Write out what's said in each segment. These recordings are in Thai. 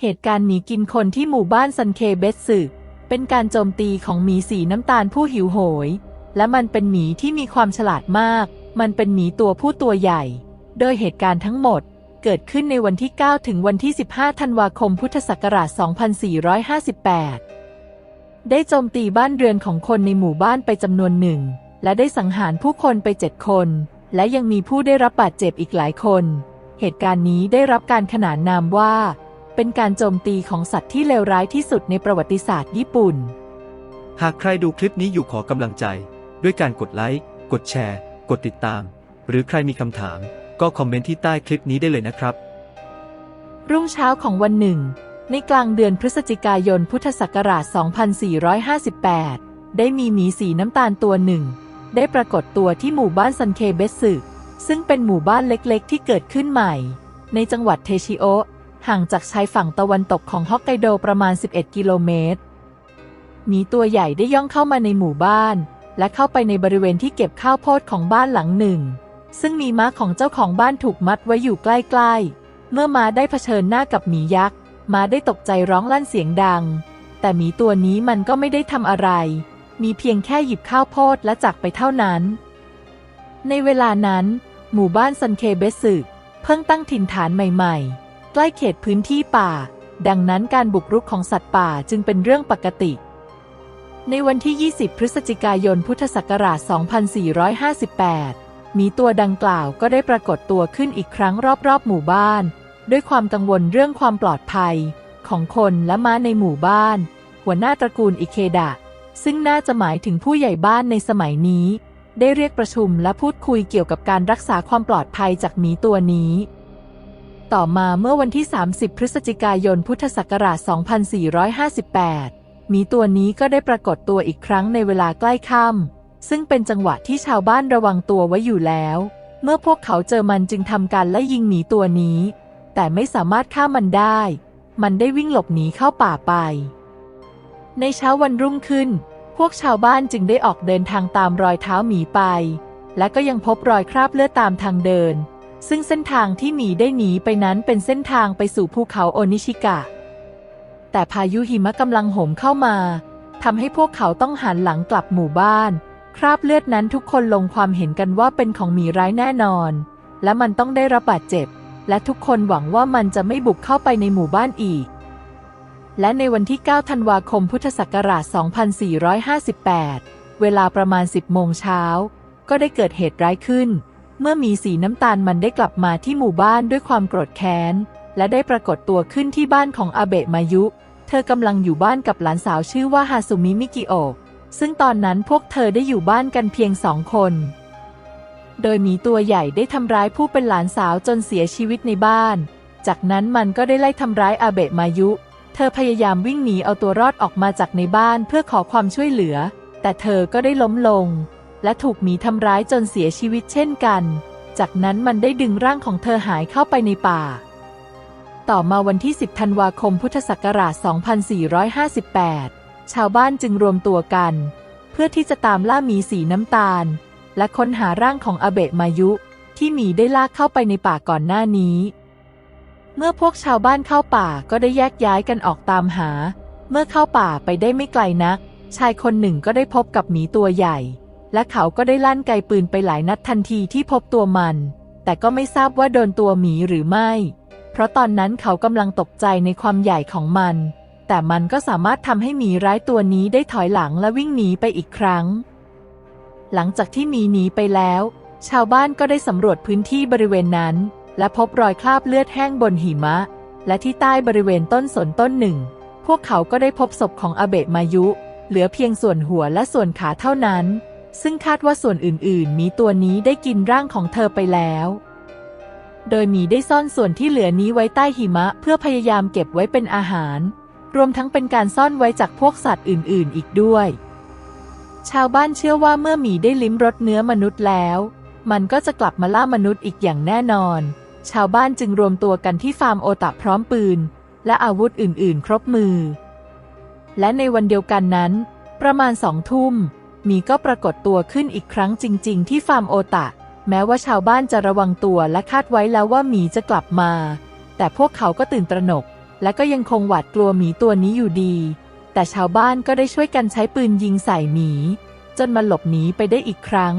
เหตุการณ์หนีกินคนที่หมู่บ้านซันเคเบสสึเป็นการโจมตีของหมีสีน้ำตาลผู้หิวโหย และมันเป็นหมีที่มีความฉลาดมาก มันเป็นหมีตัวผู้ตัวใหญ่ โดยเหตุการณ์ทั้งหมดเกิดขึ้นในวันที่ 9 ถึงวันที่ 15 ธันวาคมพุทธศักราช 2458 ได้โจมตีบ้านเรือนของคนในหมู่บ้านไปจำนวนหนึ่ง และได้สังหารผู้คนไปเจ็ดคน และยังมีผู้ได้รับบาดเจ็บอีกหลายคน เหตุการณ์นี้ได้รับการขนานนามว่า เป็นการโจมตีของสัตว์ที่เลวร้ายที่สุดในประวัติศาสตร์ญี่ปุ่น หากใครดูคลิปนี้อยู่ขอกำลังใจ ด้วยการกดไลค์ กดแชร์ กดติดตาม หรือใครมีคำถาม ก็คอมเมนต์ที่ใต้คลิปนี้ได้เลยนะครับ รุ่งเช้าของวันหนึ่ง ในกลางเดือนพฤศจิกายนพุทธศักราช 2458 ได้มีหมีสีน้ำตาลตัวหนึ่ง ได้ปรากฏตัวที่หมู่บ้านซันเคเบสึซึ่งเป็นหมู่บ้านเล็กๆ ที่เกิดขึ้นใหม่ ในจังหวัดเทชิโอะ ห่างจากชายฝั่งตะวันตกของฮอกไกโดประมาณ 11 กิโลเมตรหมีตัวใหญ่ได้ย่องเข้ามาในหมู่บ้าน และเข้าไปในบริเวณที่เก็บข้าวโพดของบ้านหลังหนึ่ง ซึ่งมีม้าของเจ้าของบ้านถูกมัดไว้อยู่ใกล้ๆ เมื่อม้าได้เผชิญหน้ากับหมียักษ์ม้าได้ตกใจร้องลั่นเสียงดัง แต่หมีตัวนี้มันก็ไม่ได้ทำอะไร มีเพียงแค่หยิบข้าวโพดและจักไปเท่านั้น ในเวลานั้น หมู่บ้านซันเคเบสึเพิ่งตั้งถิ่นฐานใหม่ ๆ ใกล้เขตพื้นที่ป่า ดังนั้นการบุกรุกของสัตว์ป่าจึงเป็นเรื่องปกติ ในวันที่ 20 พฤศจิกายน พุทธศักราช 2458 มีตัวดังกล่าวก็ได้ปรากฏตัวขึ้นอีกครั้งรอบๆ หมู่บ้าน ด้วยความกังวลเรื่องความปลอดภัย ของคนและม้าในหมู่บ้าน หัวหน้าตระกูลอิเคดะ ซึ่งน่าจะหมายถึงผู้ใหญ่บ้านในสมัยนี้ ได้เรียกประชุมและพูดคุยเกี่ยวกับการรักษาความปลอดภัยจากหมีตัวนี้ ต่อมาเมื่อวันที่ 30 พฤศจิกายน พุทธศักราช 2458 มีตัวนี้ก็ได้ปรากฏตัวอีกครั้งในเวลาใกล้ค่ำซึ่งเป็นจังหวะที่ชาวบ้านระวังตัวไว้อยู่แล้ว เมื่อพวกเขาเจอมันจึงทำการไล่ยิงหมีตัวนี้ แต่ไม่สามารถฆ่ามันได้ มันได้วิ่งหลบหนีเข้าป่าไป ในเช้าวันรุ่งขึ้น พวกชาวบ้านจึงได้ออกเดินทางตามรอยเท้าหมีไป และก็ยังพบรอยคราบเลือดตามทางเดิน ซึ่งเส้นทางที่หมีได้หนีไปนั้นเป็นเส้นทางไปสู่ภูเขาโอนิชิกะ แต่พายุหิมะกำลังโหมเข้ามาทำให้พวกเขาต้องหันหลังกลับหมู่บ้าน คราบเลือดนั้นทุกคนลงความเห็นกันว่าเป็นของหมีร้ายแน่นอน และมันต้องได้รับบาดเจ็บ และทุกคนหวังว่ามันจะไม่บุกเข้าไปในหมู่บ้านอีก และในวันที่ 9 ธันวาคมพุทธศักราช 2458 เวลาประมาณ 10 โมงเช้า ก็ได้เกิดเหตุร้ายขึ้น เมื่อมีสีน้ำตาลมันได้กลับมาที่หมู่บ้านด้วยความโกรธแค้น และได้ปรากฏตัวขึ้นที่บ้านของอาเบะมายุ เธอกำลังอยู่บ้านกับหลานสาวชื่อว่าฮาซุมิมิกิโอะซึ่งตอนนั้นพวกเธอได้อยู่บ้านกันเพียงสองคน โดยมีตัวใหญ่ได้ทำร้ายผู้เป็นหลานสาวจนเสียชีวิตในบ้าน จากนั้นมันก็ได้ไล่ทำร้ายอาเบะมายุ เธอพยายามวิ่งหนีเอาตัวรอดออกมาจากในบ้านเพื่อขอความช่วยเหลือ แต่เธอก็ได้ล้มลง และถูกหมีทำร้ายจนเสียชีวิตเช่นกัน จากนั้นมันได้ดึงร่างของเธอหายเข้าไปในป่า ต่อมาวันที่ 10 ธันวาคมพุทธศักราช 2458 ชาวบ้านจึงรวมตัวกัน เพื่อที่จะตามล่าหมีสีน้ำตาล และค้นหาร่างของอาเบะมายุ ที่หมีได้ลากเข้าไปในป่าก่อนหน้านี้ เมื่อพวกชาวบ้านเข้าป่าก็ได้แยกย้ายกันออกตามหา เมื่อเข้าป่าไปได้ไม่ไกลนัก ชายคนหนึ่งก็ได้พบกับหมีตัวใหญ่ และเขาก็ได้ลั่นไกปืนไปหลายนัดทันทีที่พบตัวมัน แต่ก็ไม่ทราบว่าโดนตัวหมีหรือไม่ เพราะตอนนั้นเขากำลังตกใจในความใหญ่ของมัน แต่มันก็สามารถทำให้หมีร้ายตัวนี้ได้ถอยหลังและวิ่งหนีไปอีกครั้ง หลังจากที่หมีหนีไปแล้ว ชาวบ้านก็ได้สำรวจพื้นที่บริเวณนั้น และพบรอยคราบเลือดแห้งบนหิมะ และที่ใต้บริเวณต้นสนต้นหนึ่ง พวกเขาก็ได้พบศพของอาเบะมายุ เหลือเพียงส่วนหัวและส่วนขาเท่านั้น ซึ่งคาดว่าส่วนอื่นๆ มีตัวนี้ได้กินร่างของเธอไปแล้ว โดยมีได้ซ่อนส่วนที่เหลือนี้ไว้ใต้หิมะ เพื่อพยายามเก็บไว้เป็นอาหาร รวมทั้งเป็นการซ่อนไว้จากพวกสัตว์อื่นๆ อีกด้วย ชาวบ้านเชื่อว่าเมื่อหมีได้ลิ้มรสเนื้อมนุษย์แล้ว มันก็จะกลับมาล่ามนุษย์อีกอย่างแน่นอน ชาวบ้านจึงรวมตัวกันที่ฟาร์มโอตะพร้อมปืน และอาวุธอื่น ๆ ครบมือ และในวันเดียวกันนั้น ประมาณสองทุ่ม มีก็ปรากฏตัวขึ้นอีกครั้งจริง ๆ ที่ฟาร์มโอตะ แม้ว่าชาวบ้านจะระวังตัวและคาดไว้แล้วว่าหมีจะกลับมา แต่พวกเขาก็ตื่นตระหนก และก็ยังคงหวาดกลัวหมีตัวนี้อยู่ดี แต่ชาวบ้านก็ได้ช่วยกันใช้ปืนยิงใส่หมี จนมันหลบหนีไปได้อีกครั้ง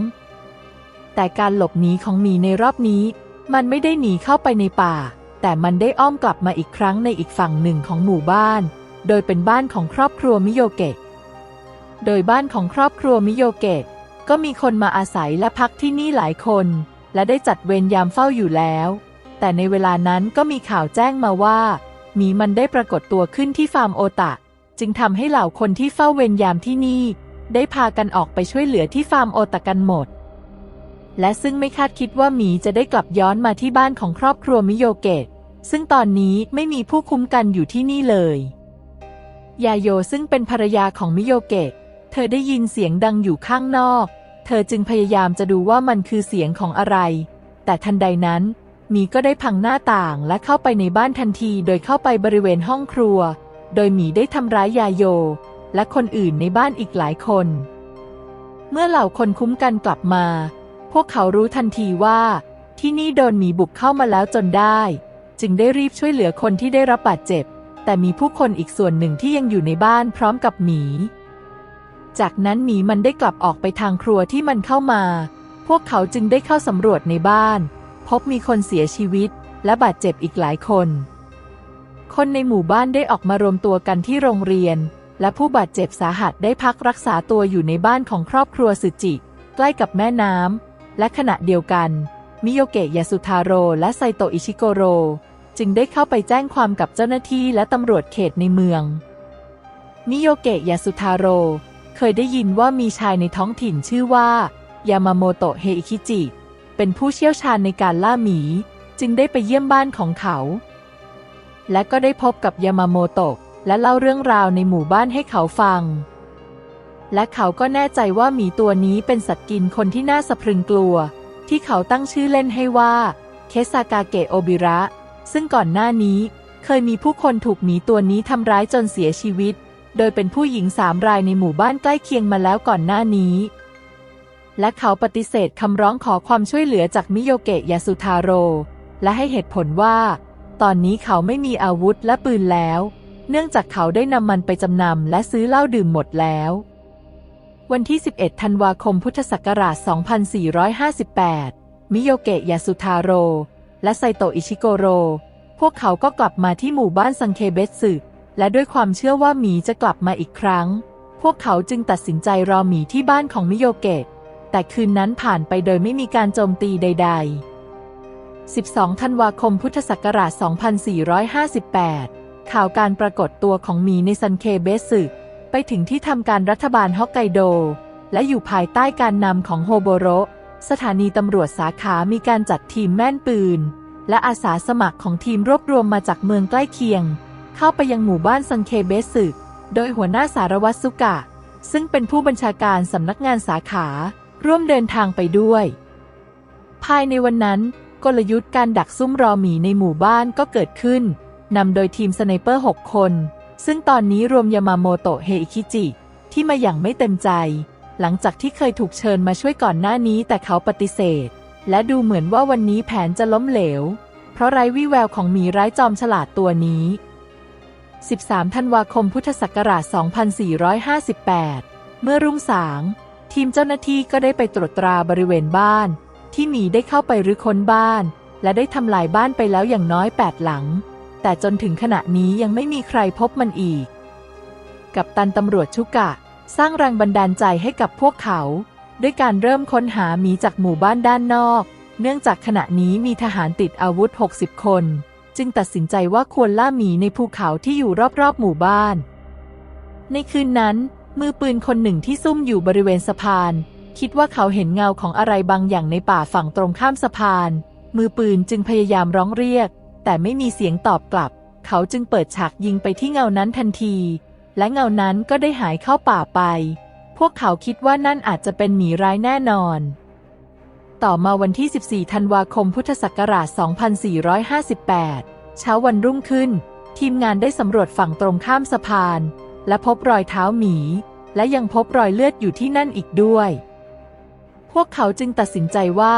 แต่การหลบหนีของหมีในรอบนี้ มันไม่ได้หนีเข้าไปในป่า แต่มันได้อ้อมกลับมาอีกครั้งในอีกฝั่งหนึ่งของหมู่บ้าน โดยเป็นบ้านของครอบครัวมิโยเกะ โดยบ้านของครอบครัวมิโยเกะก็มีคนมาอาศัยและพักที่นี่หลายคน และได้จัดเวรยามเฝ้าอยู่แล้ว แต่ในเวลานั้นก็มีข่าวแจ้งมาว่าหมีมันได้ปรากฏตัวขึ้นที่ฟาร์มโอตะ จึงทำให้เหล่าคนที่เฝ้าเวรยามที่นี่ ได้พากันออกไปช่วยเหลือที่ฟาร์มโอตะกันหมด และซึ่งไม่คาดคิดว่าหมีจะได้กลับย้อนมาที่บ้านของครอบครัวมิโยเกะซึ่งตอนนี้ไม่มีผู้คุ้มกันอยู่ที่นี่เลย ยาโยซึ่งเป็นภรรยาของมิโยเกะ เธอได้ยินเสียงดังอยู่ข้างนอก เธอจึงพยายามจะดูว่ามันคือเสียงของอะไร แต่ทันใดนั้นหมีก็ได้พังหน้าต่างและเข้าไปในบ้านทันทีโดยเข้าไปบริเวณห้องครัว โดยหมีได้ทำร้ายยาโย และคนอื่นในบ้านอีกหลายคน เมื่อเหล่าคนคุ้มกันกลับมา พวกเขารู้ทันทีว่า ที่นี่โดนหมีบุกเข้ามาแล้วจนได้ จึงได้รีบช่วยเหลือคนที่ได้รับบาดเจ็บ แต่มีผู้คนอีกส่วนหนึ่งที่ยังอยู่ในบ้านพร้อมกับหมี จากนั้นหมีมันได้กลับออกไปทางครัวที่มันเข้ามา พวกเขาจึงได้เข้าสำรวจในบ้าน พบมีคนเสียชีวิต และบาดเจ็บอีกหลายคน คนในหมู่บ้านได้ออกมารวมตัวกันที่โรงเรียน และผู้บาดเจ็บสาหัสได้พักรักษาตัวอยู่ในบ้านของครอบครัวสึจิ ใกล้กับแม่น้ำและขณะเดียวกัน มิโยเกะยาสุทาโรและไซโตอิชิโกโร จึงได้เข้าไปแจ้งความกับเจ้าหน้าที่และตำรวจเขตในเมือง มิโยเกะยาสุทาโร เคยได้ยินว่ามีชายในท้องถิ่นชื่อว่ายามาโมโตะเฮอิคิจิ เป็นผู้เชี่ยวชาญในการล่าหมี จึงได้ไปเยี่ยมบ้านของเขา และก็ได้พบกับยามาโมโตะและเล่าเรื่องราวในหมู่บ้านให้เขาฟัง และเขาก็แน่ใจว่าหมีตัวนี้เป็นสัตว์กินคนที่น่าสะพรึงกลัว ที่เขาตั้งชื่อเล่นให้ว่า เคซากาเกะโอบิระ ซึ่งก่อนหน้านี้เคยมีผู้คนถูกหมีตัวนี้ทำร้ายจนเสียชีวิต โดยเป็นผู้หญิงสามรายในหมู่บ้านใกล้เคียงมาแล้วก่อนหน้านี้ และเขาปฏิเสธคำร้องขอความช่วยเหลือจากมิโยเกะยาสุทาโร และให้เหตุผลว่า ตอนนี้เขาไม่มีอาวุธและปืนแล้ว เนื่องจากเขาได้นำมันไปจำนำและซื้อเหล้าดื่มหมดแล้ว วันที่ 11 ธันวาคมพุทธศักราช 2458 มิโยเกะยาสุทาโร และไซโตอิชิโกโร พวกเขาก็กลับมาที่หมู่บ้านซังเคเบสึ และด้วยความเชื่อว่าหมีจะกลับมาอีกครั้ง พวกเขาจึงตัดสินใจรอหมีที่บ้านของมิโยเกะ แต่คืนนั้นผ่านไปโดยไม่มีการโจมตีใด ๆ 12 ธันวาคมพุทธศักราช 2458 ข่าวการปรากฏตัวของหมีในซันเคเบสึไปถึงที่ทำการรัฐบาลฮอกไกโด และอยู่ภายใต้การนำของโฮโบโรสถานีตำรวจสาขามีการจัดทีมแม่นปืน และอาสาสมัครของทีมรวบรวมมาจากเมืองใกล้เคียง เข้าไปยังหมู่บ้านซังเคเบสึโดยหัวหน้าสารวัตรสุกะ ซึ่งเป็นผู้บัญชาการสำนักงานสาขา ร่วมเดินทางไปด้วย ภายในวันนั้น กลยุทธ์การดักซุ่มรอหมีในหมู่บ้านก็เกิดขึ้นนำโดยทีมสไนเปอร์ 6 คน ซึ่งตอนนี้รวมยามาโมโตะเฮอิคิจิ ที่มาอย่างไม่เต็มใจ หลังจากที่เคยถูกเชิญมาช่วยก่อนหน้านี้แต่เขาปฏิเสธ และดูเหมือนว่าวันนี้แผนจะล้มเหลว เพราะไร้วี่แววของหมีร้ายจอมฉลาดตัวนี้ 13 ธันวาคมพุทธศักราช 2458 เมื่อรุ่งสาง ทีมเจ้าหน้าที่ก็ได้ไปตรวจตราบริเวณบ้าน ที่หมีได้เข้าไปรื้อค้นบ้าน และได้ทำลายบ้านไปแล้วอย่างน้อย 8 หลัง แต่จนถึงขณะนี้ยังไม่มีใครพบมันอีก กับตันตำรวจชุกะ สร้างแรงบันดาลใจให้กับพวกเขา ด้วยการเริ่มค้นหาหมีจากหมู่บ้านด้านนอก เนื่องจากขณะนี้มีทหารติดอาวุธ 60 คน จึงตัดสินใจว่าควรล่าหมีในภูเขาที่อยู่รอบๆหมู่บ้าน ในคืนนั้น มือปืนคนหนึ่งที่ซุ่มอยู่บริเวณสะพาน คิดว่าเขาเห็นเงาของอะไรบางอย่างในป่าฝั่งตรงข้ามสะพาน มือปืนจึงพยายามร้องเรียก แต่ไม่มีเสียงตอบกลับ เขาจึงเปิดฉากยิงไปที่เงานั้นทันที และเงานั้นก็ได้หายเข้าป่าไป พวกเขาคิดว่านั่นอาจจะเป็นหมีร้ายแน่นอน ต่อมาวันที่ 14 ธันวาคม พุทธศักราช 2458 เช้าวันรุ่งขึ้น ทีมงานได้สำรวจฝั่งตรงข้ามสะพาน และพบรอยเท้าหมี และยังพบรอยเลือดอยู่ที่นั่นอีกด้วย พวกเขาจึงตัดสินใจว่า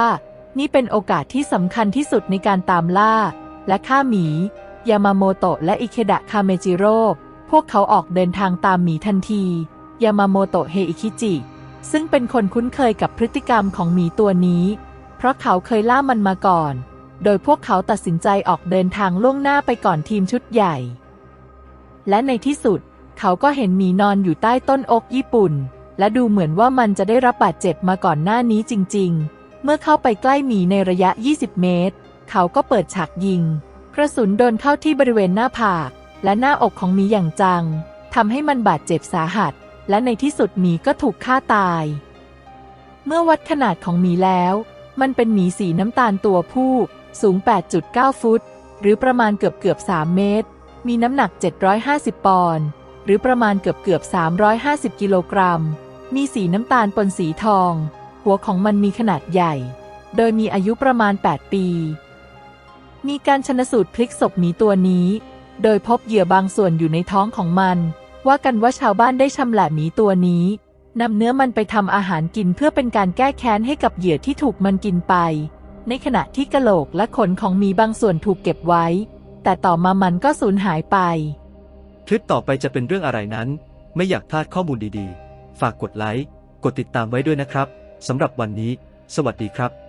นี่เป็นโอกาสที่สำคัญที่สุดในการตามล่า และฆ่าหมี ยามาโมโตะและอิเคดะคาเมจิโร่พวกเขาออกเดินทางตามหมีทันที ยามาโมโตะเฮอิคิจิ ซึ่งเป็นคนคุ้นเคยกับพฤติกรรมของหมีตัวนี้ เพราะเขาเคยล่ามันมาก่อน โดยพวกเขาตัดสินใจออกเดินทางล่วงหน้าไปก่อนทีมชุดใหญ่ และในที่สุด เขาก็เห็นหมีนอนอยู่ใต้ต้นอกญี่ปุ่น และดูเหมือนว่ามันจะได้รับบาดเจ็บมาก่อนหน้านี้จริง ๆ เมื่อเข้าไปใกล้หมีในระยะ 20 เมตร เขาก็เปิดฉากยิง กระสุนโดนเข้าที่บริเวณหน้าผาก และหน้าอกของหมีอย่างจังทำให้มันบาดเจ็บสาหัส และในที่สุดหมีก็ถูกฆ่าตาย เมื่อวัดขนาดของหมีแล้ว มันเป็นหมีสีน้ำตาลตัวผู้ สูง 8.9 ฟุต หรือประมาณเกือบเกือบ 3 เมตร มีน้ำหนัก 750 ปอนด์หรือประมาณเกือบเกือบ 350 กิโลกรัม มีสีน้ำตาลปนสีทอง หัวของมันมีขนาดใหญ่ โดยมีอายุประมาณ 8 ปี มีการชนสูตรพลิกศพหมีตัวนี้ โดยพบเหยื่อบางส่วนอยู่ในท้องของมัน ว่ากันว่าชาวบ้านได้ชำแหละหมีตัวนี้นำเนื้อมันไปทำอาหารกินเพื่อเป็นการแก้แค้นให้กับเหยื่อที่ถูกมันกินไป ในขณะที่กะโหลกและขนของหมีบางส่วนถูกเก็บไว้ แต่ต่อมามันก็สูญหายไป คลิปต่อไปจะเป็นเรื่องอะไรนั้น ไม่อยากพลาดข้อมูลดีๆ ฝากกดไลค์ กดติดตามไว้ด้วยนะครับสำหรับวันนี้ สวัสดีครับ